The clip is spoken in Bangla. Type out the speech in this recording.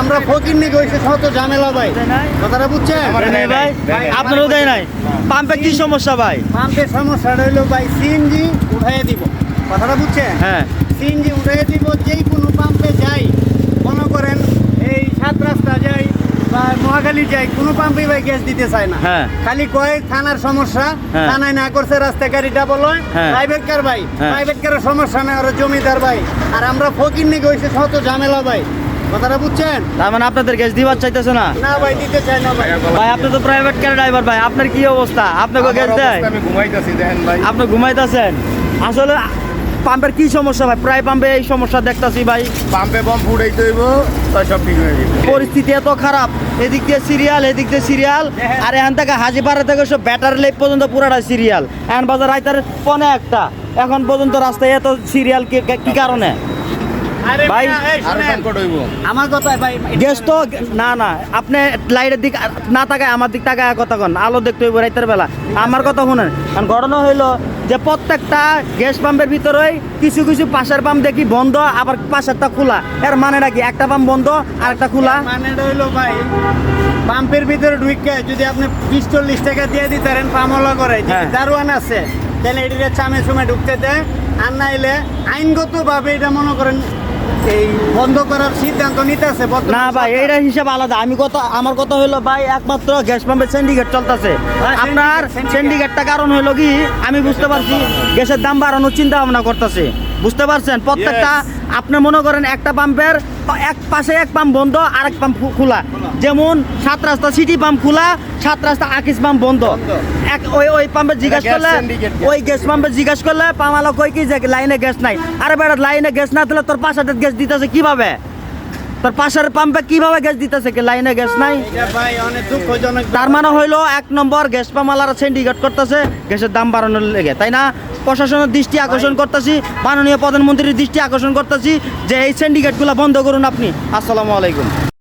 আমরা ফকির নিয়ে গেছি শত ঝামেলা ভাই। কথাটা বুঝছেন? ভাই আপনারও দেয় নাই? পাম্পে কি সমস্যা ভাই? পাম্পের সমস্যাটা হইল ভাই সিএনজি উঠাইয়ে দিব। কথাটা বুঝছেন? হ্যাঁ। সিএনজি উঠাইয়ে দিব যেই কোনো পাম্পে যাই মনে করেন এই সাত রাস্তা যাই বা মহাখালী যাই কোনো পাম্পে ভাই গ্যাস দিতে চায় না। হ্যাঁ। খালি কয় থানার সমস্যা হ্যাঁ। থানায় না করছে রাস্তা গাড়িটা বলো হ্যাঁ। প্রাইভেট কার ভাই হ্যাঁ। প্রাইভেট কারের সমস্যা নাই ওরা জমিদার ভাই। আর আমরা ফকির নিয়ে গেছি শত ঝামেলা ভাই। কথাটা বুঝছেন? তার মানে আপনাদের গ্যাস দিবার চাইতেছে না? না ভাই দিতে চাই না ভাই। ভাই আপনি তো প্রাইভেট কার ড্রাইভার ভাই আপনার কি অবস্থা? আপনাকে গ্যাস দেয়? আমি ঘুমাইতেছি দেখেন ভাই। আপনি ঘুমাইতেছেন? আসলে পাম্পের কি সমস্যা ভাই? প্রায় পাম্পে এই সমস্যা দেখতাছি ভাই। পাম্পে হইব তাই সব ঠিক হয়ে যাবে পরিস্থিতি এত খারাপ। এদিক দিয়ে সিরিয়াল এদিক দিয়ে সিরিয়াল আর এখান থেকে হাজিপাড়া থেকে সব ব্যাটার লেক পর্যন্ত পুরাটা সিরিয়াল এখন বাজার রাইতার পনে একটা। এখন পর্যন্ত রাস্তায় এত সিরিয়াল কি কারণে? ভাই, আমার কথাই ভাই গ্যাস তো না না আপনি লাইটের দিক না তাকায় আমার দিক তাকায় কথা কন। আলো দেখতে হইব রাইতের বেলা। আমার কথা শুনেন। কারণ ঘটনা হইল যে প্রত্যেকটা গ্যাস পাম্পের ভিতরেই কিছু কিছু পাশের পাম্প দেখি বন্ধ আবার পাশেরটা খোলা। এর মানেটা কি? একটা পাম্প বন্ধ আর একটা খোলা মানে হইল ভাই পাম্পের ভিতরে ঢুকে যদি আপনি বিশ চল্লিশ টাকা দিয়ে দিতেন পামলা করে। হ্যাঁ। দারোয়ান আছে তাহলে এটিতে চামে চুমে ঢুকতে দেয়। আর নাইলে আইনগত ভাবে এটা মনে করেন এই বন্ধ করার সিদ্ধান্ত নিতেছে না ভাই এইটা হিসাব আলাদা। আমি কত আমার কথা ভাই একমাত্র গ্যাস পাম্পের সিন্ডিকেট চলতেছে। হ্যাঁ, আপনার সিন্ডিকেটটা কারণ হইল কি? আমি বুঝতে পারছি গ্যাসের দাম বাড়ানোর চিন্তা ভাবনা করতেছে। বুঝতে পারছেন? প্রত্যেকটা আপনি মনে করেন একটা পাম্পের এক পাশে এক পাম্প বন্ধ আর এক পাম্প খোলা। যেমন সাত রাস্তা সিটি পাম্প খোলা সাত রাস্তা আকিস পাম্প বন্ধ। এক ওই ওই পাম্পে জিজ্ঞেস করলে ওই গ্যাস পাম্পে জিজ্ঞেস করলে পামালা কই কি যে লাইনে গ্যাস নাই। আরে বেড়া লাইনে গ্যাস না দিলে তোর পাশে গ্যাস দিতেছে কীভাবে? তোর পাশের পাম্পে কীভাবে গ্যাস দিতেছে কি? লাইনে গ্যাস নাই? এটা ভাই অনেক দুঃখজনক তার মানে হইল এক নম্বর গ্যাস পামালারা সিন্ডিকেট করতেছে গ্যাসের দাম বাড়ানোর লেগে তাই না? প্রশাসনের দৃষ্টি আকর্ষণ করতেছি মাননীয় প্রধানমন্ত্রীর দৃষ্টি আকর্ষণ করতেছি যে এই সিন্ডিকেটগুলো বন্ধ করুন আপনি। আসসালামু আলাইকুম।